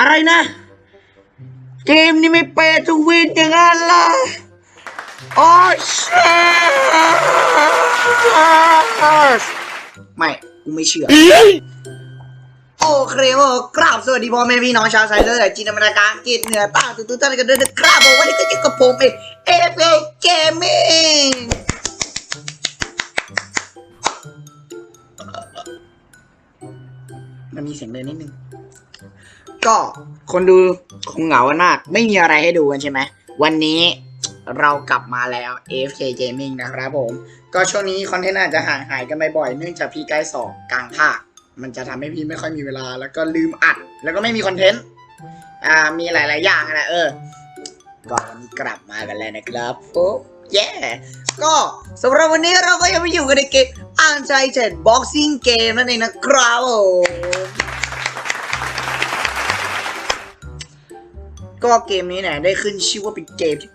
อะไรนะ เกมนี้ไม่เปย์ทูวินอย่างนั้นล่ะโอ้ชไม่กูไม่เชื่อ โอเคโอ้กราบสวัสดีพ่อแม่พี่น้องชาวไซเลอร์และจินตนาการอังกฤษเหนือใต้ทุกๆท่านกันด้วยนะครับผมวันนี้ก็อยู่กับผมเองเอฟเอเกมมิ่งมันมีเสียงเดินนิดนึง ก็คนดูคงเหงากันมาก ไม่มีอะไรให้ดูกันใช่ไหม วันนี้เรากลับมาแล้ว AFK Gaming นะครับผม ก็ช่วงนี้คอนเทนต์อาจจะห่างหายกันบ่อยๆเนื่องจากพี่ใกล้สอบกลางภาค มันจะทำให้พี่ไม่ค่อยมีเวลา แล้วก็ลืมอัด แล้วก็ไม่มีคอนเทนต์ อ่า มีหลายๆอย่างนะเออ ก็วันนี้กลับมากันแล้วนะครับโอ้แย่ก็สำหรับวันนี้เราก็ยังไม่อยู่กันในเกม Uncharted Boxing Game นั่นเองนะครับผม ก็เกมนี้เนี่ยได้ขึ้นชื่อว่าเป็นเกมที่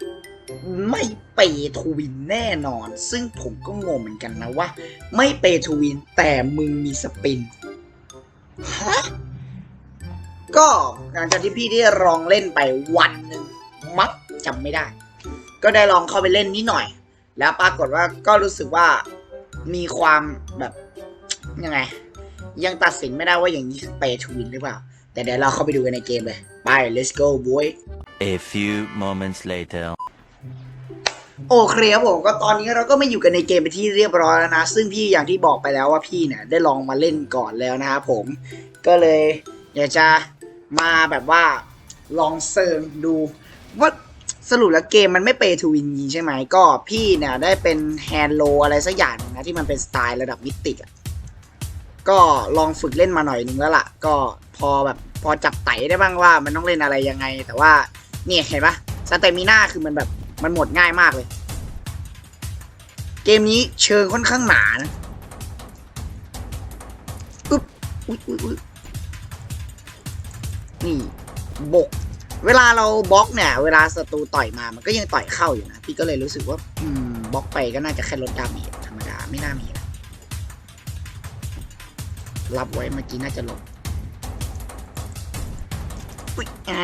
ไม่เปย์ทวินแน่นอน ซึ่งผมก็งงเหมือนกันนะว่า ไม่เปย์ทวินแต่มึงมีสปินฮะก็หลังจากที่พี่ได้ลองเล่นไปวันหนึ่งมักจำไม่ได้ ก็ได้ลองเข้าไปเล่นนิดหน่อย แล้วปรากฏว่าก็รู้สึกว่ามีความแบบยังไง ยังตัดสินไม่ได้ว่าอย่างนี้เปย์ทวินหรือเปล่า แต่เดี๋ยวเราเข้าไปดูกันในเกมเลย ไป let's go boy A few moments later. โอเคครับผมก็ตอนนี้เราก็มาอยู่กันในเกมไปนที่เรียบร้อยแล้วนะ ซึ่งพี่อย่างที่บอกไปแล้วว่าพี่เนี่ยได้ลองมาเล่นก่อนแล้วนะครับผม ก็เลยอยากจะมาแบบว่าลองเซิร์งดูว่าสรุปแล้วเกมมันไม่เปย์ทูวินจริงใช่ไหมก็พี่เนี่ยได้เป็นแฮนด์โลอะไรสักอย่างหนึ่งนะที่มันเป็นสไตล์ระดับมิติอะก็ลองฝึกเล่นมาหน่อยนึงแล้วล่ะ ก็พอแบบ พอจับไตได้บ้างว่ามันต้องเล่นอะไรยังไง แต่ว่าเนี่ยเห็นปะสเตมิน่าคือมันแบบมันหมดง่ายมากเลย เกมนี้เชิงค่อนข้างหนานะอึ๊บอุ๊ยอุ๊ยอุ๊ยนี่บก เวลาเราบล็อกเนี่ย เวลาศัตรูต่อยมามันก็ยังต่อยเข้าอยู่นะพี่ก็เลยรู้สึกว่า อืมบล็อกไปก็น่าจะแค่ลดดาเมจธรรมดาไม่น่ามีนะรับไว้เมื่อกี้น่าจะลง อุ๊ยอ่า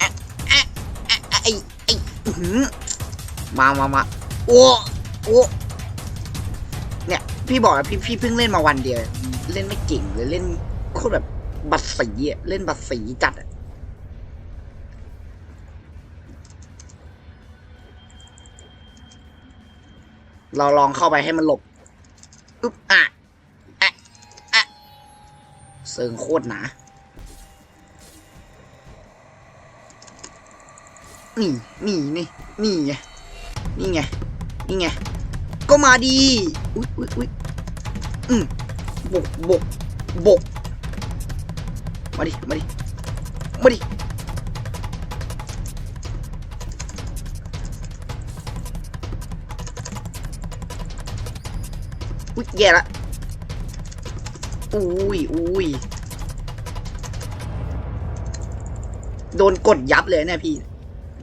อะอะอะอะไอ้ไอ้หือมามามาโอ้โอ้เนี่ย พี่บอกวพี่พี่เพิ่งเล่นมาวันเดียว เล่นไม่เก่งเลยเล่นโคตรแบบบัตรสีอะเล่นบัตรสีจัดอะเราลองเข้าไปให้มันหลบอึ๊บอะอะอะเซิงโคตรหนา นี่นี่นี่นี่ไงนี่ไงนี่ไงก็มาดีอุ๊ยอุ๊ยอุ๊ยอืมบกบกบกมาดิมาดิมาดิอุ้ยแย่ละอุ้ยอุ้ยโดนกดยับเลยเนี่ยพี่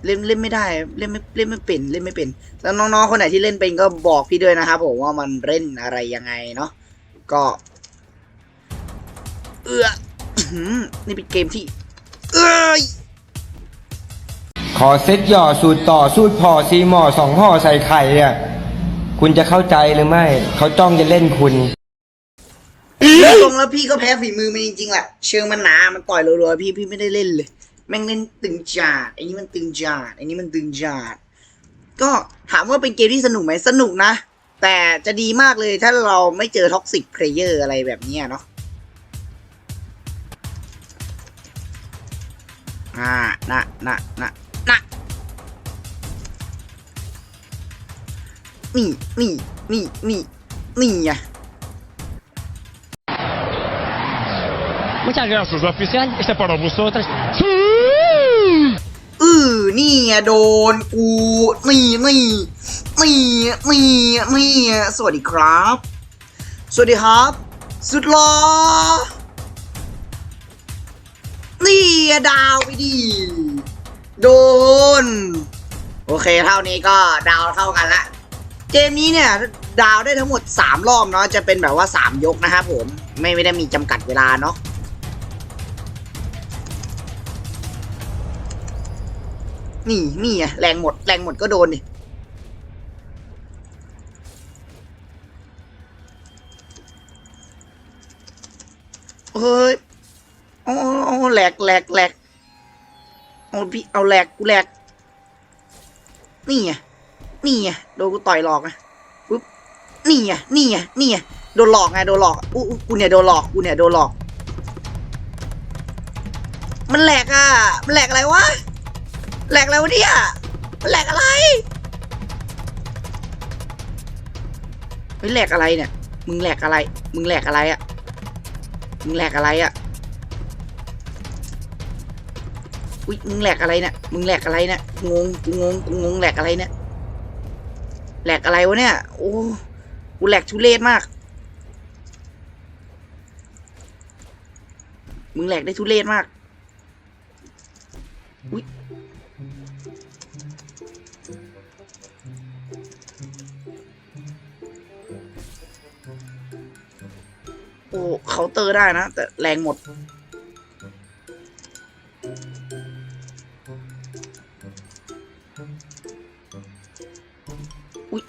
เล่นเล่นไม่ได้เล่นไม่เล่นไม่เป็นเล่นไม่เป็นแล้วน้องๆคนไหนที่เล่นเป็นก็บอกพี่ด้วยนะครับผมว่ามันเล่นอะไรยังไงเนาะก็ เอื้ออื้อหือนี่เป็นเกมที่ เอ้ยขอเซ็ตหย่อสูตรต่อสูตรพอซีหมอสองห่อใส่ไข่เนี่ยคุณจะเข้าใจหรือไม่ เขาจ้องจะเล่นคุณตรงแล้วพี่ก็แพ้ฝีมือมันจริงๆแหละเชิงมันหนามันต่อยรัวๆพี่พี่ไม่ได้เล่นเลย แม่งเล่นตึงจัดไอ้นี่มันตึงจัดไอ้นี่มันตึงจัดก็ถามว่าเป็นเกมที่สนุกไหมสนุกนะ แต่จะดีมากเลยถ้าเราไม่เจอท็อกซิกเพลเยอร์อะไรแบบนี้เนาะอ่านะนะนะนะนี่นี่นี่นี่นี่ไง Muchas gracias, oficial. Este para vosotros. อื อนี่โดนกูนี่นี่นี่นี่นี่สวัสดีครับ สวัสดีครับ สุดหล่อนี่ดาวไปดิโดน โอเคเท่านี้ก็ดาวเท่ากันละเกมนี้เนี่ยดาวได้ทั้งหมด 3 รอบเนาะจะเป็นแบบว่า 3 ยกนะครับผมไม่ไม่ได้มีจำกัดเวลาเนาะ นี่นี่ไงแรงหมดแรงหมดก็โดนดิเฮ้ยโอ้โอ้แหลกแหลกแหลกเอาพี่เอาแหลกกูแหลกนี่ไงนี่ไงโดนกูต่อยหลอกนะปุ๊บนี่ไงนี่ไงนี่ไงโดนหลอกไงโดนหลอกอู้อู้กูเนี่ยโดนหลอกกูเนี่ยโดนหลอก มันแหลกอะ มันแหลกอะไรวะ แหลกอะไรวะเนี่ยแหลกอะไรเฮ้ยแหลกอะไรเนี่ย มึงแหลกอะไร มึงแหลกอะไรอะมึงแหลกอะไรอะอุ้ยมึงแหลกอะไรเนี่ย มึงแหลกอะไรเนี่ย งงกูงงกูงงแหลกอะไรเนี่ย แหลกอะไรวะเนี่ย โอ้กูแหลกทุเรศมาก มึงแหลกได้ทุเรศมาก อุ้ยโอ้เคาน์เตอร์ได้นะ แต่แรงหมด อุ้ย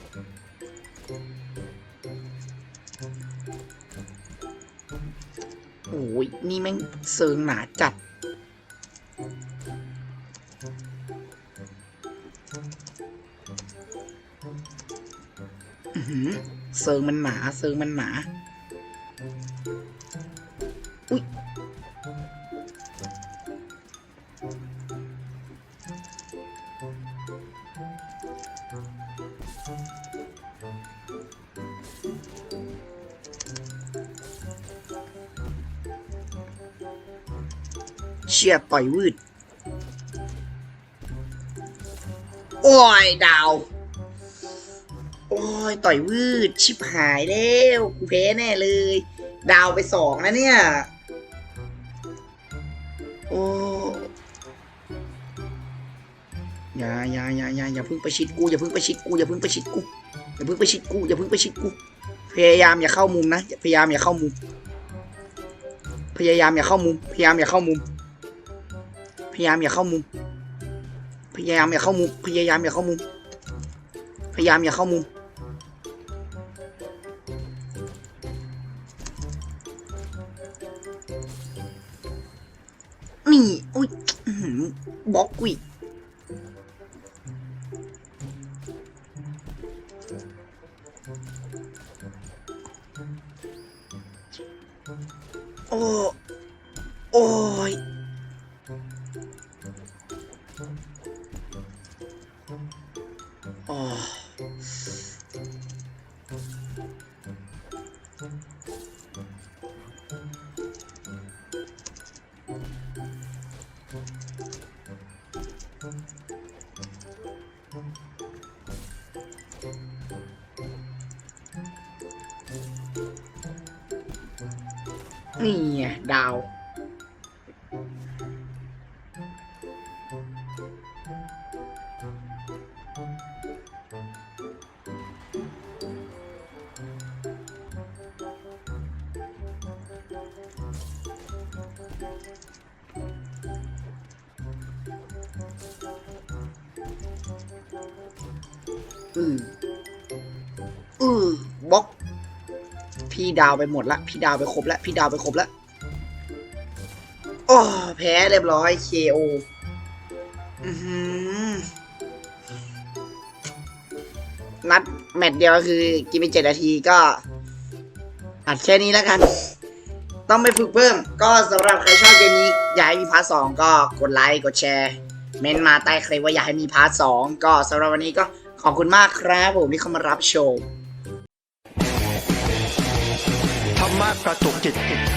โอ้ยนี่แม่งเซิงหนาจัด ซิงมันหนาเซิงมันหนา อุ้ยเชี่ยต่อยวืด โอ้ย ดาว โอ้ยต่อยวืดชิบหายแล้วกูแพ้แน่เลย ดาวไปสองนะเนี่ย โอ้อย่าอย่าอย่าอย่าอย่าพิ่งประชิดกูอย่าพิ่งประชิดกูอย่าพิ่งประชิดกูอย่าพิ่งประชิดกูอย่าพิ่งประชิดกู พยายามอย่าเข้ามุมนะพยายามอย่าเข้ามุม พยายามอย่าเข้ามุม พยายามอย่าเข้ามุม พยายามอย่าเข้ามุม พยายามอย่าเข้ามุมพยายามอย่าเข้ามุมพยายามอย่าเข้ามุม อบล็อ นี่ไงดาว อืมอือบล็อก พี่ดาวไปหมดละ พี่ดาวไปครบละ พี่ดาวไปครบละโอ้แพ้เรียบร้อย KO อือนัดแมตช์เดียวคือ กินไปเจ็ดนาทีก็ อัดแค่นี้แล้วกัน ต้องไปฝึกเพิ่ม ก็สำหรับใครชอบเกมนี้ อยากให้มีพาร์ทสองก็กดไลค์ กดแชร์ เมนมาใต้คลิปว่าอยากให้มีพาร์ทสองก็สำหรับวันนี้ก็ขอบคุณมากครับผมที่เข้ามารับชม มะกระตุกจิต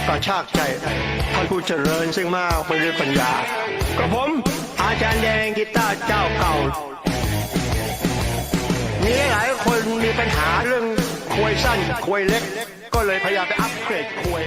กระชากใจท่านผู้เจริญซึ่งมากไปด้วยปัญญา กับผม อาจารย์แดงกีตาร์เจ้าเก่ามีหลายคนมีปัญหาเรื่องควยสั้นควยเล็ก ก็เลยพยายามไปอัปเกรดควย